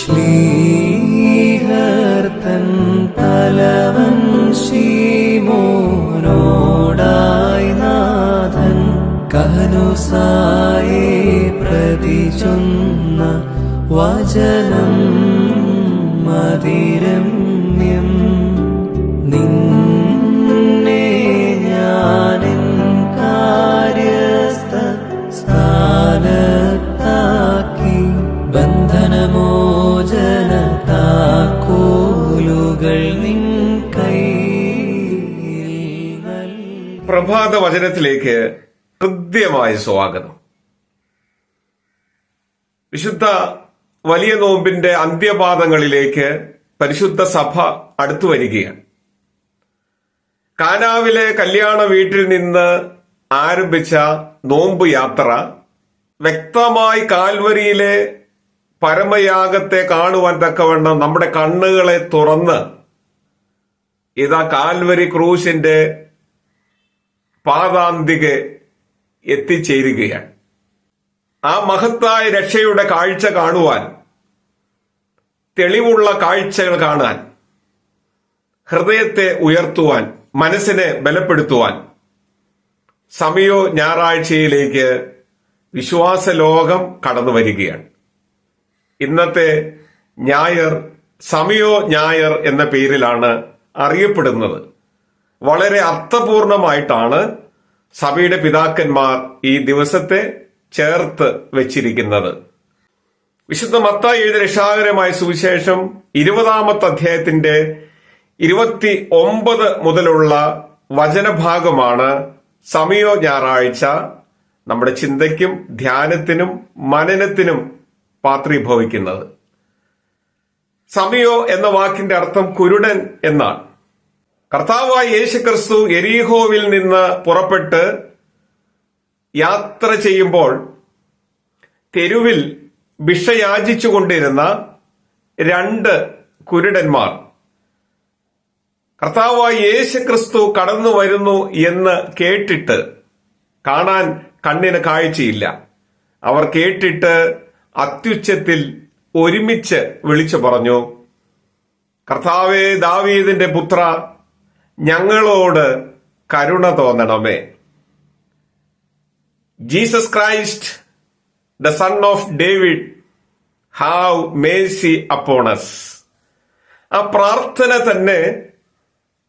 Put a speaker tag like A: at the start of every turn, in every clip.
A: ശ്ലീഹർ തൻ തലവൻ ശീമോനോടായി നാഥൻ കഹനുസായെ പ്രതി ചൊന്ന വചനം മതിരമ്യം
B: പ്രഭാത വചനത്തിലേക്ക് ഹൃദ്യമായ സ്വാഗതം. വിശുദ്ധ വലിയ നോമ്പിന്റെ അന്ത്യപാദങ്ങളിലേക്ക് പരിശുദ്ധ സഭ അടുത്തു വരികയാണ്. കാനാവിലെ കല്യാണ വീട്ടിൽ നിന്ന് ആരംഭിച്ച നോമ്പ് യാത്ര വ്യക്തമായി കാൽവരിയിലെ പരമയാഗത്തെ കാണുവാൻ തക്കവണ്ണം നമ്മുടെ കണ്ണുകളെ തുറന്ന് ഇതാ കാൽവരി ക്രൂശിന്റെ പാതാന്തികെ എത്തിച്ചേരുകയാണ്. ആ മഹത്തായ രക്ഷയുടെ കാഴ്ച കാണുവാൻ തെളിവുള്ള കാഴ്ചകൾ കാണാൻ ഹൃദയത്തെ ഉയർത്തുവാൻ മനസ്സിനെ ബലപ്പെടുത്തുവാൻ സമയോ ഞായറാഴ്ചയിലേക്ക് വിശ്വാസ ലോകം കടന്നു വരികയാണ് ഇന്നത്തെ ഞായർ സമയോ ഞായർ എന്ന പേരിലാണ് അറിയപ്പെടുന്നത്. വളരെ അർത്ഥപൂർണമായിട്ടാണ് സഭയുടെ പിതാക്കന്മാർ ഈ ദിവസത്തെ ചേർത്ത് വെച്ചിരിക്കുന്നത്. വിശുദ്ധ മത്തായി ഏഴ് രക്ഷാകരമായ സുവിശേഷം ഇരുപതാമത്തെ അധ്യായത്തിന്റെ ഇരുപത്തി ഒമ്പത് മുതലുള്ള വചനഭാഗമാണ് സമയോ ഞായറാഴ്ച. നമ്മുടെ ചിന്തയ്ക്കും ധ്യാനത്തിനും മനനത്തിനും പാത്രീഭവിക്കുന്നത്. സമയോ എന്ന വാക്കിന്റെ അർത്ഥം കുരുടൻ എന്നാണ് കർത്താവായ യേശു ക്രിസ്തു എരീഹോവിൽ നിന്ന് പുറപ്പെട്ട് യാത്ര ചെയ്യുമ്പോൾ തെരുവിൽ ഭിക്ഷയാചിച്ചുകൊണ്ടിരുന്ന രണ്ട് കുരുടന്മാർ. കർത്താവായ യേശു ക്രിസ്തു കടന്നു വരുന്നു എന്ന് കേട്ടിട്ട് കാണാൻ കണ്ണിന് കാഴ്ചയില്ല. അവർ കേട്ടിട്ട് അത്യുച്ചത്തിൽ ഒരുമിച്ച് വിളിച്ചു പറഞ്ഞു കർത്താവെ ദാവീദിന്റെ പുത്ര ഞങ്ങളോട് കരുണ തോന്നണമേ. Jesus Christ the son of David have mercy upon us ആ പ്രാർത്ഥന തന്നെ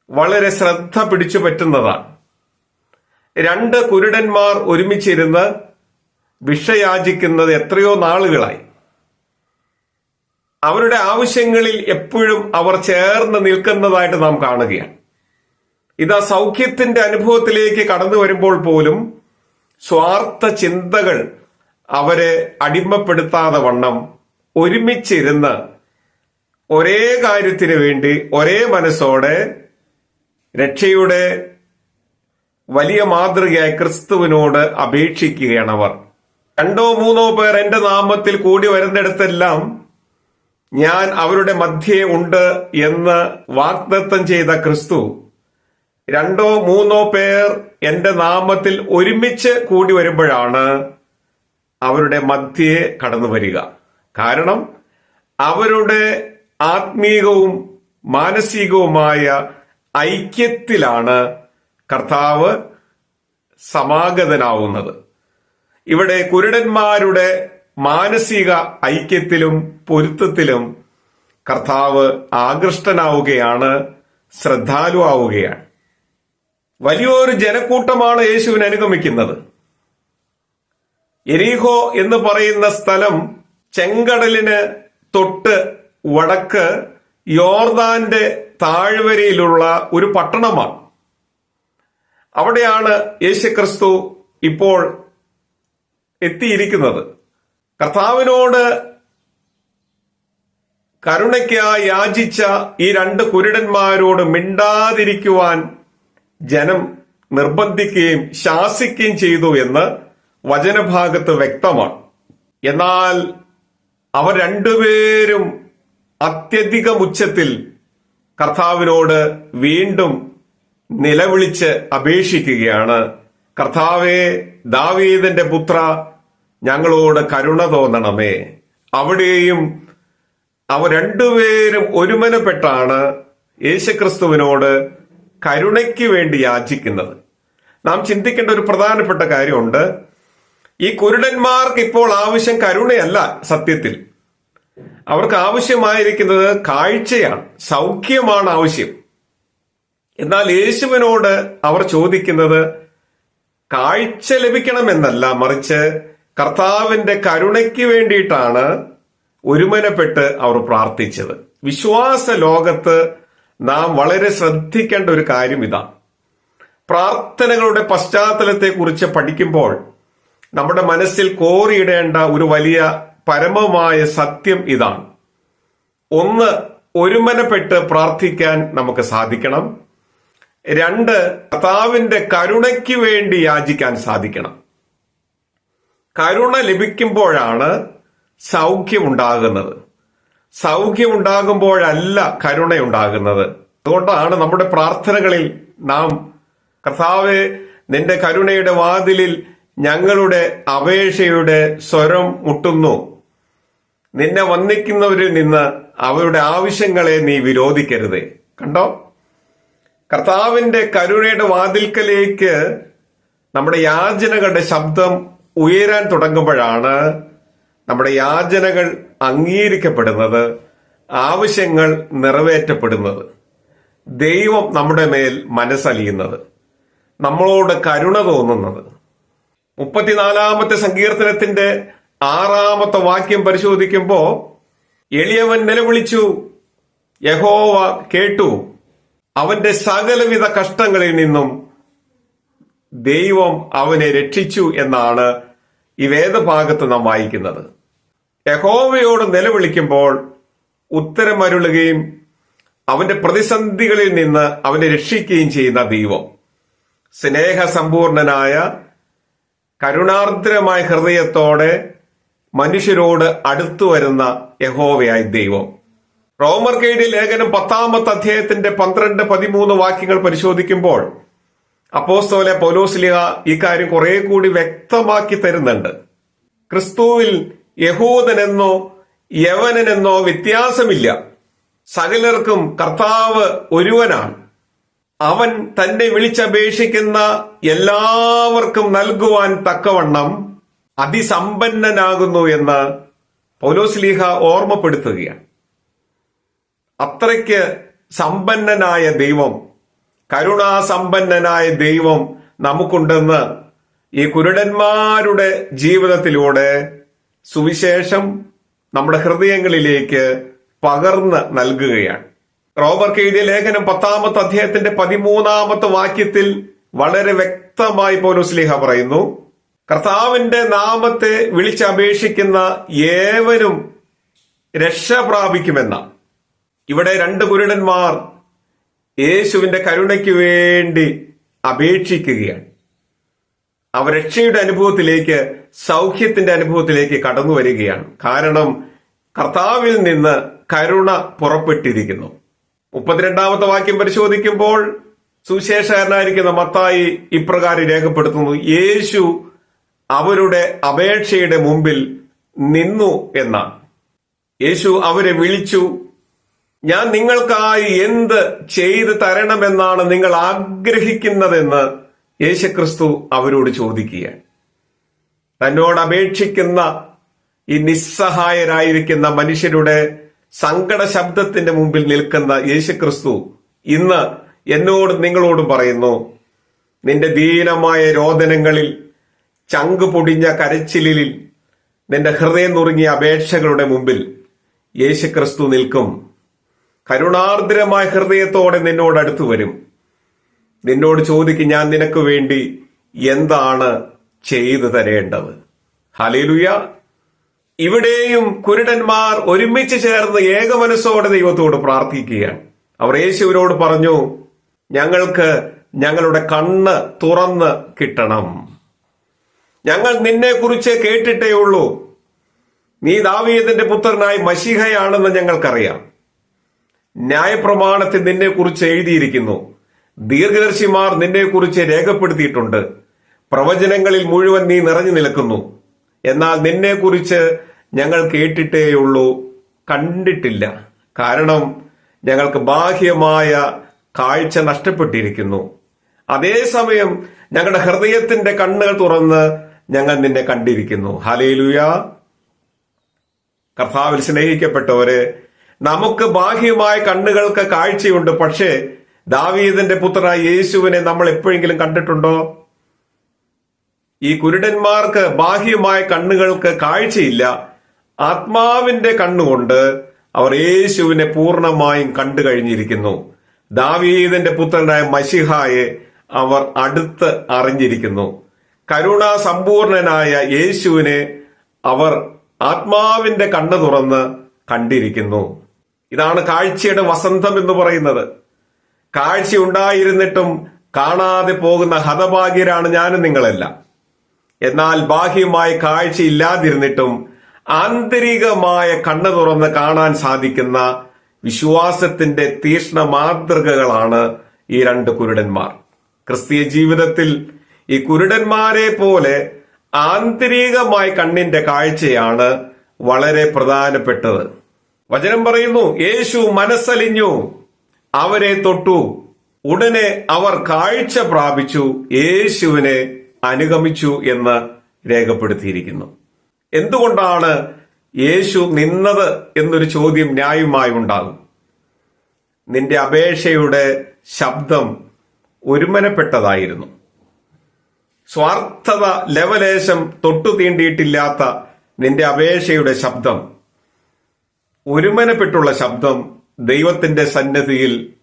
B: വളരെ ശ്രദ്ധ പിടിച്ചു പറ്റുന്നതാണ്. രണ്ട് കുരുടന്മാർ ഒരുമിച്ചിരുന്ന് ഭിക്ഷയാചിക്കുന്നത് എത്രയോ നാളുകളായി. അവരുടെ ആവശ്യങ്ങളിൽ എപ്പോഴും അവർ ചേർന്ന് നിൽക്കുന്നതായിട്ട് നാം കാണുകയാണ്. ഇതാ സൗഖ്യത്തിന്റെ അനുഭവത്തിലേക്ക് കടന്നു വരുമ്പോൾ പോലും സ്വാർത്ഥ ചിന്തകൾ അവരെ അടിമപ്പെടുത്താതെ വണ്ണം ഒരുമിച്ചിരുന്ന് ഒരേ കാര്യത്തിന് വേണ്ടി ഒരേ മനസ്സോടെ രക്ഷയുടെ വലിയ മാതൃകയായി ക്രിസ്തുവിനോട് അപേക്ഷിക്കുകയാണ് അവർ. രണ്ടോ മൂന്നോ പേർ എന്റെ നാമത്തിൽ കൂടി വരുന്നിടത്തെല്ലാം ഞാൻ അവരുടെ മധ്യേ ഉണ്ട് എന്ന് വാഗ്ദത്തം ചെയ്ത ക്രിസ്തു രണ്ടോ മൂന്നോ പേർ എന്റെ നാമത്തിൽ ഒരുമിച്ച് കൂടി വരുമ്പോഴാണ് അവരുടെ മധ്യേ കടന്നു വരിക. കാരണം അവരുടെ ആത്മീകവും മാനസികവുമായ ഐക്യത്തിലാണ് കർത്താവ് സമാഗതനാവുന്നത്. ഇവിടെ കുരുടന്മാരുടെ മാനസിക ഐക്യത്തിലും പൊരുത്തത്തിലും കർത്താവ് ആകൃഷ്ടനാവുകയാണ് ശ്രദ്ധാലു ആവുകയാണ്. വലിയൊരു ജനക്കൂട്ടമാണ് യേശുവിന് അനുഗമിക്കുന്നത്. എരീഹോ എന്ന് പറയുന്ന സ്ഥലം ചെങ്കടലിന് തൊട്ട് വടക്ക് യോർദാന്റെ താഴ്വരയിലുള്ള ഒരു പട്ടണമാണ്. അവിടെയാണ് യേശുക്രിസ്തു ഇപ്പോൾ എത്തിയിരിക്കുന്നത്. കർത്താവിനോട് കരുണയ്ക്കായി യാചിച്ച ഈ രണ്ട് കുരുടന്മാരോട് മിണ്ടാതിരിക്കുവാൻ ജനം നിർബന്ധിക്കുകയും ശാസിക്കുകയും ചെയ്തു എന്ന് വചനഭാഗത്ത് വ്യക്തമാണ്. എന്നാൽ അവർ രണ്ടുപേരും അത്യധികം ഉച്ചത്തിൽ കർത്താവിനോട് വീണ്ടും നിലവിളിച്ച് അപേക്ഷിക്കുകയാണ്. കർത്താവെ ദാവീദന്റെ പുത്ര ഞങ്ങളോട് കരുണ തോന്നണമേ. അവിടെയും അവ രണ്ടുപേരും ഒരുമനപ്പെട്ടാണ് യേശുക്രിസ്തുവിനോട് കരുണയ്ക്ക് വേണ്ടി യാചിക്കുന്നത്. നാം ചിന്തിക്കേണ്ട ഒരു പ്രധാനപ്പെട്ട കാര്യമുണ്ട്. ഈ കുരുടന്മാർക്ക് ഇപ്പോൾ ആവശ്യം കരുണയല്ല സത്യത്തിൽ. അവർക്ക് ആവശ്യമായിരിക്കുന്നത് കാഴ്ചയാണ് സൗഖ്യമാണ് ആവശ്യം. എന്നാൽ യേശുവിനോട് അവർ ചോദിക്കുന്നത് കാഴ്ച ലഭിക്കണമെന്നല്ല മറിച്ച് കർത്താവിന്റെ കരുണയ്ക്ക് വേണ്ടിയിട്ടാണ് ഒരുമനപ്പെട്ട് അവർ പ്രാർത്ഥിച്ചത്. വിശ്വാസ ലോകത്ത് നാം വളരെ ശ്രദ്ധിക്കേണ്ട ഒരു കാര്യം ഇതാ. പ്രാർത്ഥനകളുടെ പശ്ചാത്തലത്തെ കുറിച്ച് പഠിക്കുമ്പോൾ നമ്മുടെ മനസ്സിൽ കോറിയിടേണ്ട ഒരു വലിയ പരമമായ സത്യം ഇതാണ്. ഒന്ന് ഒരുമനപ്പെട്ട് പ്രാർത്ഥിക്കാൻ നമുക്ക് സാധിക്കണം. രണ്ട് കർത്താവിന്റെ കരുണയ്ക്ക് വേണ്ടി യാചിക്കാൻ സാധിക്കണം. കരുണ ലഭിക്കുമ്പോഴാണ് സൗഖ്യമുണ്ടാകുന്നത്. സൗഖ്യമുണ്ടാകുമ്പോഴല്ല കരുണയുണ്ടാകുന്നത്. അതുകൊണ്ടാണ് നമ്മുടെ പ്രാർത്ഥനകളിൽ നാം കർത്താവെ നിന്റെ കരുണയുടെ വാതിലിൽ ഞങ്ങളുടെ അപേക്ഷയുടെ സ്വരം മുട്ടുന്നു. നിന്നെ വന്നിക്കുന്നവരിൽ നിന്ന് അവരുടെ ആവശ്യങ്ങളെ നീ വിരോധിക്കരുത്. കണ്ടോ? കർത്താവിന്റെ കരുണയുടെ വാതിൽക്കലേക്ക് നമ്മുടെ യാചനകളുടെ ശബ്ദം ഉയരാൻ തുടങ്ങുമ്പോഴാണ് നമ്മുടെ യാചനകൾ അംഗീകരിക്കപ്പെടുന്നത് ആവശ്യങ്ങൾ നിറവേറ്റപ്പെടുന്നത് ദൈവം നമ്മുടെ മേൽ മനസ്സലിയുന്നത് നമ്മളോട് കരുണ തോന്നുന്നത്. മുപ്പത്തിനാലാമത്തെ സങ്കീർത്തനത്തിന്റെ ആറാമത്തെ വാക്യം പരിശോധിക്കുമ്പോൾ എളിയവൻ നിലവിളിച്ചു യഹോവ കേട്ടു. അവന്റെ സകലവിധ കഷ്ടങ്ങളിൽ നിന്നും ദൈവം അവനെ രക്ഷിച്ചു എന്നാണ് ഈ വേദഭാഗത്ത് നാം വായിക്കുന്നത്. യഹോവയോട് നിലവിളിക്കുമ്പോൾ ഉത്തരമരുളുകയും അവന്റെ പ്രതിസന്ധികളിൽ നിന്ന് അവനെ രക്ഷിക്കുകയും ചെയ്യുന്ന ദൈവം. സ്നേഹസമ്പൂർണനായ കരുണാർദ്രമായ ഹൃദയത്തോടെ മനുഷ്യരോട് അടുത്തു വരുന്ന യഹോവയായ ദൈവം. റോമർ കെയ്ഡി ലേഖനം പത്താമത്തെ അധ്യായത്തിന്റെ പന്ത്രണ്ട് പതിമൂന്ന് വാക്യങ്ങൾ പരിശോധിക്കുമ്പോൾ അപ്പോസ്തോലെ പൗലോസ്ലിഹ കാര്യം കുറെ കൂടി വ്യക്തമാക്കി തരുന്നുണ്ട്. ക്രിസ്തുവിൽ യഹൂദനെന്നോ യവനനെന്നോ വ്യത്യാസമില്ല. സകലർക്കും കർത്താവ് ഒരുവനാണ്. അവൻ തന്നെ വിളിച്ചപേക്ഷിക്കുന്ന എല്ലാവർക്കും നൽകുവാൻ തക്കവണ്ണം അതിസമ്പന്നനാകുന്നു എന്ന് പൗലോസ്ലീഹ ഓർമ്മപ്പെടുത്തുകയാണ്. അത്രയ്ക്ക് സമ്പന്നനായ ദൈവം കരുണാസമ്പന്നനായ ദൈവം നമുക്കുണ്ടെന്ന് ഈ കുരുടന്മാരുടെ ജീവിതത്തിലൂടെ സുവിശേഷം നമ്മുടെ ഹൃദയങ്ങളിലേക്ക് പകർന്ന് നൽകുകയാണ്. റോബർട്ട് എഴുതിയ ലേഖനം പത്താമത്തെ അധ്യായത്തിന്റെ പതിമൂന്നാമത്തെ വാക്യത്തിൽ വളരെ വ്യക്തമായി പോലുസ്ലിഹ പറയുന്നു കർത്താവിന്റെ നാമത്തെ വിളിച്ചപേക്ഷിക്കുന്ന ഏവരും രക്ഷ പ്രാപിക്കുമെന്ന ഇവിടെ രണ്ട് കുരുടന്മാർ യേശുവിന്റെ കരുണയ്ക്ക് വേണ്ടി അപേക്ഷിക്കുകയാണ്. അവർ രക്ഷയുടെ അനുഭവത്തിലേക്ക് സൗഖ്യത്തിന്റെ അനുഭവത്തിലേക്ക് കടന്നു വരികയാണ്. കാരണം കർത്താവിൽ നിന്ന് കരുണ പുറപ്പെട്ടിരിക്കുന്നു. മുപ്പത്തിരണ്ടാമത്തെ വാക്യം പരിശോധിക്കുമ്പോൾ സുശേഷകാരനായിരിക്കുന്ന മത്തായി ഇപ്രകാരം രേഖപ്പെടുത്തുന്നു യേശു അവരുടെ അപേക്ഷയുടെ മുമ്പിൽ നിന്നു എന്നാണ്. യേശു അവരെ വിളിച്ചു ഞാൻ നിങ്ങൾക്കായി എന്ത് ചെയ്തു തരണമെന്നാണ് നിങ്ങൾ ആഗ്രഹിക്കുന്നതെന്ന് യേശുക്രിസ്തു അവരോട് ചോദിക്കുകയാണ്. തന്നോട് അപേക്ഷിക്കുന്ന ഈ നിസ്സഹായരായിരിക്കുന്ന മനുഷ്യരുടെ സങ്കട ശബ്ദത്തിന്റെ മുമ്പിൽ നിൽക്കുന്ന യേശുക്രിസ്തു ഇന്ന് എന്നോട് നിങ്ങളോടും പറയുന്നു നിന്റെ ദീനമായ രോദനങ്ങളിൽ ചങ്ക് പൊടിഞ്ഞ കരച്ചിലിൽ നിന്റെ ഹൃദയം നുറുങ്ങിയ അപേക്ഷകളുടെ മുമ്പിൽ യേശുക്രിസ്തു നിൽക്കും. കരുണാർദ്രമായ ഹൃദയത്തോടെ നിന്നോട് അടുത്തു വരും. നിന്നോട് ചോദിക്കും ഞാൻ നിനക്ക് വേണ്ടി എന്താണ് ചെയ്തു തരേണ്ടത്? ഹലിലുയ ഇവിടെയും കുരുടന്മാർ ഒരുമിച്ച് ചേർന്ന് ഏകമനസ്സോടെ ദൈവത്തോട് പ്രാർത്ഥിക്കുകയാണ്. അവർ യേശുവിനോട് പറഞ്ഞു ഞങ്ങൾക്ക് ഞങ്ങളുടെ കണ്ണ് തുറന്ന് കിട്ടണം. ഞങ്ങൾ നിന്നെ കുറിച്ച് കേട്ടിട്ടേ ഉള്ളൂ. നീ ദാവീദിന്റെ പുത്രനായി മഷിഹയാണെന്ന് ഞങ്ങൾക്കറിയാം. ന്യായപ്രമാണത്തിൽ നിന്നെ കുറിച്ച് എഴുതിയിരിക്കുന്നു. ദീർഘദർശിമാർ നിന്നെ കുറിച്ച് രേഖപ്പെടുത്തിയിട്ടുണ്ട്. പ്രവചനങ്ങളിൽ മുഴുവൻ നീ നിറഞ്ഞു നിൽക്കുന്നു. എന്നാൽ നിന്നെ കുറിച്ച് ഞങ്ങൾ കേട്ടിട്ടേയുള്ളൂ കണ്ടിട്ടില്ല. കാരണം ഞങ്ങൾക്ക് ബാഹ്യമായ കാഴ്ച നഷ്ടപ്പെട്ടിരിക്കുന്നു. അതേസമയം ഞങ്ങളുടെ ഹൃദയത്തിന്റെ കണ്ണുകൾ തുറന്ന് ഞങ്ങൾ നിന്നെ കണ്ടിരിക്കുന്നു. ഹലേലുയ കർത്താവിൽ സ്നേഹിക്കപ്പെട്ടവരെ നമുക്ക് ബാഹ്യമായ കണ്ണുകൾക്ക് കാഴ്ചയുണ്ട്. പക്ഷേ ദാവീദിന്റെ പുത്രനായ യേശുവിനെ നമ്മൾ എപ്പോഴെങ്കിലും കണ്ടിട്ടുണ്ടോ? ഈ കുരുടന്മാർക്ക് ബാഹ്യമായ കണ്ണുകൾക്ക് കാഴ്ചയില്ല. ആത്മാവിന്റെ കണ്ണുകൊണ്ട് അവർ യേശുവിനെ പൂർണമായും കണ്ടു കഴിഞ്ഞിരിക്കുന്നു. ദാവീദിന്റെ പുത്രനായ മഷിഹായെ അവർ അടുത്ത് അറിഞ്ഞിരിക്കുന്നു. കരുണാസമ്പൂർണനായ യേശുവിനെ അവർ ആത്മാവിന്റെ കണ്ണു തുറന്ന് കണ്ടിരിക്കുന്നു. ഇതാണ് കാഴ്ചയുടെ വസന്തം എന്ന് പറയുന്നത്. കാഴ്ച ഉണ്ടായിരുന്നിട്ടും കാണാതെ പോകുന്ന ഹതഭാഗ്യരാണ് ഞാനും നിങ്ങളെല്ലാം. എന്നാൽ ബാഹ്യമായ കാഴ്ച ഇല്ലാതിരുന്നിട്ടും ആന്തരികമായ കണ്ണു തുറന്ന് കാണാൻ സാധിക്കുന്ന വിശ്വാസത്തിന്റെ തീഷ്ണ മാതൃകകളാണ് ഈ രണ്ട് കുരുടന്മാർ. ക്രിസ്തീയ ജീവിതത്തിൽ ഈ കുരുടന്മാരെ പോലെ ആന്തരികമായ കണ്ണിന്റെ കാഴ്ചയാണ് വളരെ പ്രധാനപ്പെട്ടത്. വചനം പറയുന്നു യേശു മനസ്സലിഞ്ഞു അവരെ തൊട്ടു. ഉടനെ അവർ കാഴ്ച പ്രാപിച്ചു യേശുവിനെ അനുഗമിച്ചു എന്ന് രേഖപ്പെടുത്തിയിരിക്കുന്നു. എന്തുകൊണ്ടാണ് യേശു നിന്നത് എന്നൊരു ചോദ്യം ന്യായമായി ഉണ്ടാകും? നിന്റെ അപേക്ഷയുടെ ശബ്ദം ഒരുമനപ്പെട്ടതായിരുന്നു. സ്വാർത്ഥത ലവലേശം തൊട്ടു തീണ്ടിയിട്ടില്ലാത്ത നിന്റെ അപേക്ഷയുടെ ശബ്ദം ഒരുമനപ്പെട്ടുള്ള ശബ്ദം ദൈവത്തിന്റെ സന്നദ്ധിയിൽ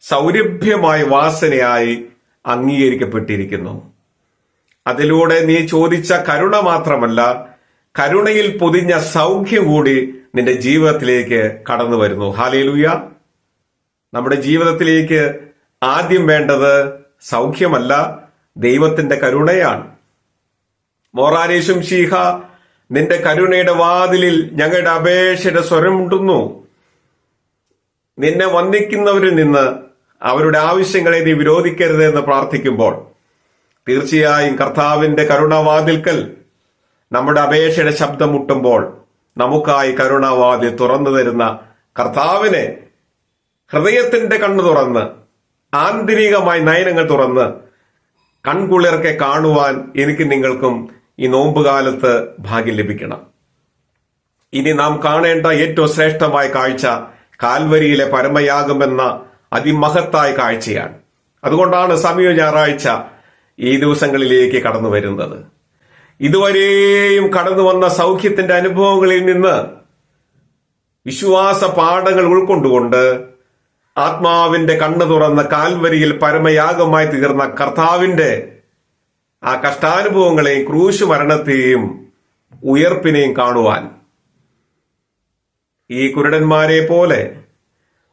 B: സൗരഭ്യമായ വാസനയായി അംഗീകരിക്കപ്പെട്ടിരിക്കുന്നു. അതിലൂടെ നീ ചോദിച്ച കരുണ മാത്രമല്ല കരുണയിൽ പൊതിഞ്ഞ സൗഖ്യം കൂടി നിന്റെ ജീവിതത്തിലേക്ക് കടന്നു വരുന്നു. ഹാലേലൂയ നമ്മുടെ ജീവിതത്തിലേക്ക് ആദ്യം വേണ്ടത് സൗഖ്യമല്ല ദൈവത്തിന്റെ കരുണയാണ്. മോറാനേശും ഷീഹ നിന്റെ കരുണയുടെ വാതിലിൽ ഞങ്ങളുടെ അപേക്ഷയുടെ സ്വരമുണ്ടുന്നു നിന്നെ വന്ദിക്കുന്നവരിൽ നിന്ന് അവരുടെ ആവശ്യങ്ങളെ നീ വിരോധിക്കരുത് എന്ന് പ്രാർത്ഥിക്കുമ്പോൾ തീർച്ചയായും കർത്താവിന്റെ കരുണാവാതിൽക്കൽ നമ്മുടെ അപേക്ഷയുടെ ശബ്ദം മുട്ടുമ്പോൾ നമുക്കായി കരുണാവാതിൽ തുറന്നു തരുന്ന കർത്താവിനെ ഹൃദയത്തിന്റെ കണ്ണു തുറന്ന് ആന്തരികമായി നയനങ്ങൾ തുറന്ന് കൺകുളിർക്കെ കാണുവാൻ എനിക്ക് നിങ്ങൾക്കും ഈ നോമ്പ് കാലത്ത് ഭാഗ്യം ലഭിക്കണം. ഇനി നാം കാണേണ്ട ഏറ്റവും ശ്രേഷ്ഠമായ കാഴ്ച കാൽവരിയിലെ പരമയാഗമെന്ന അതിമഹത്തായ കാഴ്ചയാണ്. അതുകൊണ്ടാണ് സമയം ഞായറാഴ്ച ഈ ദിവസങ്ങളിലേക്ക് കടന്നു വരുന്നത്. ഇതുവരെയും കടന്നു വന്ന സൗഖ്യത്തിന്റെ അനുഭവങ്ങളിൽ നിന്ന് വിശ്വാസ പാഠങ്ങൾ ഉൾക്കൊണ്ടുകൊണ്ട് ആത്മാവിന്റെ കണ്ണു തുറന്ന കാൽവരിയിൽ പരമയാഗമായി തീർന്ന കർത്താവിന്റെ ആ കഷ്ടാനുഭവങ്ങളെയും ക്രൂശ് മരണത്തെയും ഉയർപ്പിനെയും കാണുവാൻ ഈ കുരുടന്മാരെ പോലെ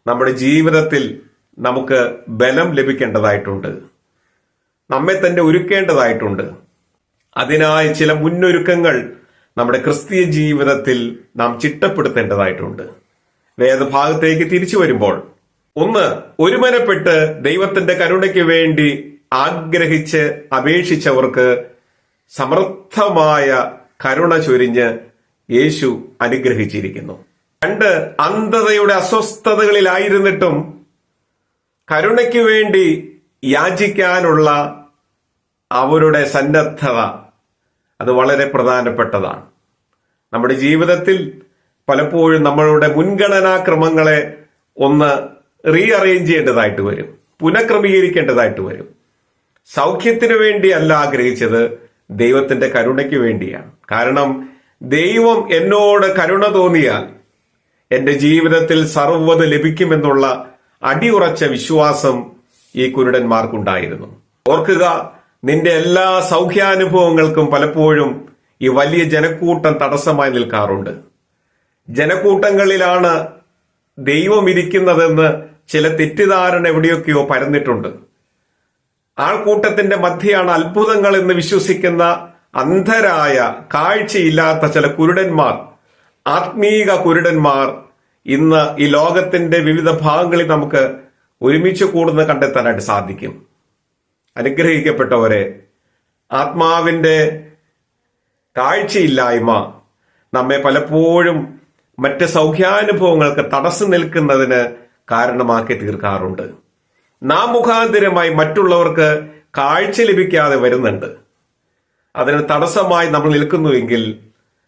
B: നമ്മുടെ ജീവിതത്തിൽ നമുക്ക് ബലം ലഭിക്കേണ്ടതായിട്ടുണ്ട്. നമ്മെ തന്നെ ഒരുക്കേണ്ടതായിട്ടുണ്ട്. അതിനായി ചില മുന്നൊരുക്കങ്ങൾ നമ്മുടെ ക്രിസ്തീയ ജീവിതത്തിൽ നാം ചിട്ടപ്പെടുത്തേണ്ടതായിട്ടുണ്ട്. വേദഭാഗത്തേക്ക് തിരിച്ചു വരുമ്പോൾ ഒന്ന് ഒരുമനപ്പെട്ട് ദൈവത്തിന്റെ കരുണയ്ക്ക് വേണ്ടി ആഗ്രഹിച്ച് അപേക്ഷിച്ചവർക്ക് സമർത്ഥമായ കരുണ ചൊരിഞ്ഞ് യേശു അനുഗ്രഹിച്ചിരിക്കുന്നു. രണ്ട് അന്ധതയുടെ അസ്വസ്ഥതകളിലായിരുന്നിട്ടും കരുണയ്ക്ക് വേണ്ടി യാചിക്കാനുള്ള അവരുടെ സന്നദ്ധത അത് വളരെ പ്രധാനപ്പെട്ടതാണ്. നമ്മുടെ ജീവിതത്തിൽ പലപ്പോഴും നമ്മളുടെ മുൻഗണനാക്രമങ്ങളെ ഒന്ന് റീഅറേഞ്ച് ചെയ്യേണ്ടതായിട്ട് വരും. പുനഃക്രമീകരിക്കേണ്ടതായിട്ട് വരും. സൗഖ്യത്തിന് വേണ്ടിയല്ല ആഗ്രഹിച്ചത് ദൈവത്തിന്റെ കരുണയ്ക്ക് വേണ്ടിയാണ്. കാരണം ദൈവം എന്നോട് കരുണ തോന്നിയാൽ എന്റെ ജീവിതത്തിൽ സർവത് ലഭിക്കുമെന്നുള്ള അടിയുറച്ച വിശ്വാസം ഈ കുരുടന്മാർക്കുണ്ടായിരുന്നു. ഓർക്കുക നിന്റെ എല്ലാ സൗഖ്യാനുഭവങ്ങൾക്കും പലപ്പോഴും ഈ വലിയ ജനക്കൂട്ടം തടസ്സമായി നിൽക്കാറുണ്ട്. ജനക്കൂട്ടങ്ങളിലാണ് ദൈവം ഇരിക്കുന്നതെന്ന് ചില തെറ്റിദ്ധാരണ എവിടെയൊക്കെയോ പരന്നിട്ടുണ്ട്. ആൾക്കൂട്ടത്തിന്റെ മധ്യയാണ് അത്ഭുതങ്ങൾ എന്ന് വിശ്വസിക്കുന്ന അന്ധരായ കാഴ്ചയില്ലാത്ത ചില കുരുടന്മാർ ആത്മീക കുരുടന്മാർ ഇന്ന് ഈ ലോകത്തിന്റെ വിവിധ ഭാഗങ്ങളിൽ നമുക്ക് ഒരുമിച്ച് കൂടുന്ന കണ്ടെത്താനായിട്ട് സാധിക്കും. അനുഗ്രഹിക്കപ്പെട്ടവരെ ആത്മാവിന്റെ കാഴ്ചയില്ലായ്മ നമ്മെ പലപ്പോഴും മറ്റ് സൗഖ്യാനുഭവങ്ങൾക്ക് തടസ്സം നിൽക്കുന്നതിന് കാരണമാക്കി തീർക്കാറുണ്ട്. നാം മുഖാന്തരമായി മറ്റുള്ളവർക്ക് കാഴ്ച ലഭിക്കാതെ വരുന്നുണ്ട്. അതിന് തടസ്സമായി നമ്മൾ നിൽക്കുന്നുവെങ്കിൽ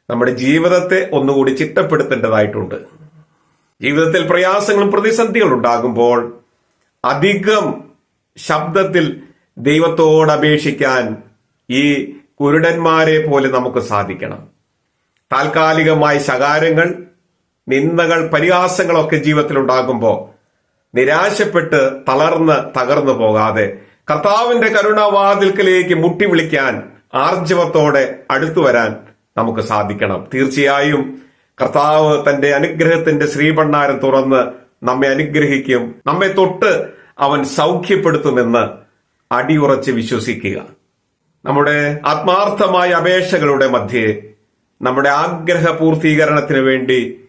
B: നമ്മുടെ ജീവിതത്തെ ഒന്നുകൂടി ചിട്ടപ്പെടുത്തേണ്ടതായിട്ടുണ്ട്. ജീവിതത്തിൽ പ്രയാസങ്ങളും പ്രതിസന്ധികളും ഉണ്ടാകുമ്പോൾ അധികം ശബ്ദത്തിൽ ദൈവത്തോട് അപേക്ഷിക്കാൻ ഈ കുരുടന്മാരെ പോലെ നമുക്ക് സാധിക്കണം. താൽക്കാലികമായ ശകാരങ്ങൾ നിന്ദകൾ പരിഹാസങ്ങളൊക്കെ ജീവിതത്തിൽ ഉണ്ടാകുമ്പോൾ നിരാശപ്പെട്ട് തളർന്ന് തകർന്നു പോകാതെ കർത്താവിന്റെ കരുണാവാതിൽക്കലേക്ക് മുട്ടി വിളിക്കാൻ ആർജവത്തോടെ അടുത്തു വരാൻ നമുക്ക് സാധിക്കണം. തീർച്ചയായും കർത്താവ് തന്റെ അനുഗ്രഹത്തിന്റെ ശ്രീഭണ്ണാരം തുറന്ന് നമ്മെ അനുഗ്രഹിക്കും. നമ്മെ തൊട്ട് അവൻ സൗഖ്യപ്പെടുത്തുമെന്ന് അടിയുറച്ച് വിശ്വസിക്കുക. നമ്മുടെ ആത്മാർത്ഥമായ അപേക്ഷകളുടെ മധ്യേ നമ്മുടെ ആഗ്രഹ പൂർത്തീകരണത്തിന് വേണ്ടി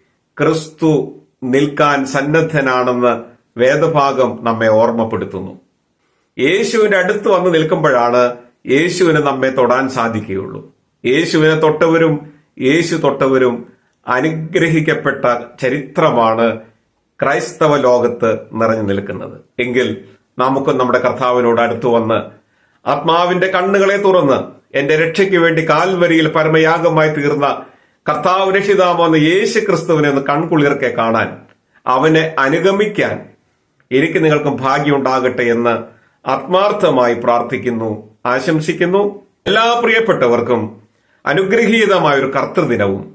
B: ക്രിസ്തു നിൽക്കാൻ സന്നദ്ധനാണെന്ന് വേദഭാഗം നമ്മെ ഓർമ്മപ്പെടുത്തുന്നു. യേശുവിന്റെ അടുത്ത് വന്ന് നിൽക്കുമ്പോഴാണ് യേശുവിന് നമ്മെ തൊടാൻ സാധിക്കുകയുള്ളൂ. യേശുവിനെ തൊട്ടവരും യേശു തൊട്ടവരും അനുഗ്രഹിക്കപ്പെട്ട ചരിത്രമാണ് ക്രൈസ്തവ ലോകത്ത് നിറഞ്ഞു നിൽക്കുന്നത്. എങ്കിൽ നമുക്ക് നമ്മുടെ കർത്താവിനോട് അടുത്തു വന്ന് ആത്മാവിന്റെ കണ്ണുകളെ തുറന്ന് എന്റെ രക്ഷയ്ക്ക് വേണ്ടി കാൽവരിയിൽ പരമയാഗമായി തീർന്ന കർത്താവ് രക്ഷിതാമെന്ന് യേശു ക്രിസ്തുവിനെ ഒന്ന് കൺകുളിർക്കെ കാണാൻ അവനെ അനുഗമിക്കാൻ എനിക്ക് നിങ്ങൾക്കും ഭാഗ്യമുണ്ടാകട്ടെ എന്ന് ആത്മാർത്ഥമായി പ്രാർത്ഥിക്കുന്നു ആശംസിക്കുന്നു. എല്ലാ പ്രിയപ്പെട്ടവർക്കും അനുഗ്രഹീതമായ ഒരു കർത്തൃദിനവും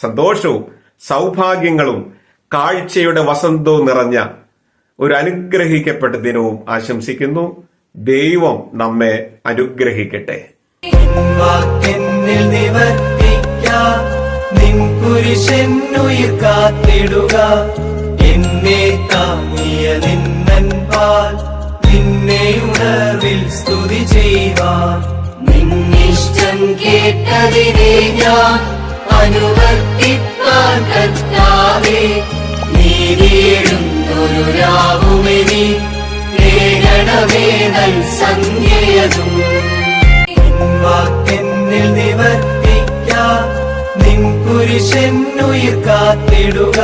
B: സന്തോഷവും സൗഭാഗ്യങ്ങളും കാഴ്ചയുടെ വസന്തവും നിറഞ്ഞ ഒരു അനുഗ്രഹിക്കപ്പെട്ട ദിനവും ആശംസിക്കുന്നു. ദൈവം നമ്മെ അനുഗ്രഹിക്കട്ടെ.
A: നിൻ കാത്തിടുക എന്നെ താങ്ങിയ നിന്നൻ പാൽ നിന്നെ ഉണർവിൽ സ്തുതി ചെയ്യുവാൻ.
C: നിന്നിഷ്ടം കേട്ടതിനെ ഞാൻ അനുവർത്തിപ്പാൻ കർത്താവേ നീതിയിടുന്നൊരു രാവുമെനി കേണമേ നൽ സംജ്ഞയതും
A: വാക്കെന്നിൽ നിവർത്തിക്ക നിൻ കുരിശെന്നുയിർ കാത്തിടുക.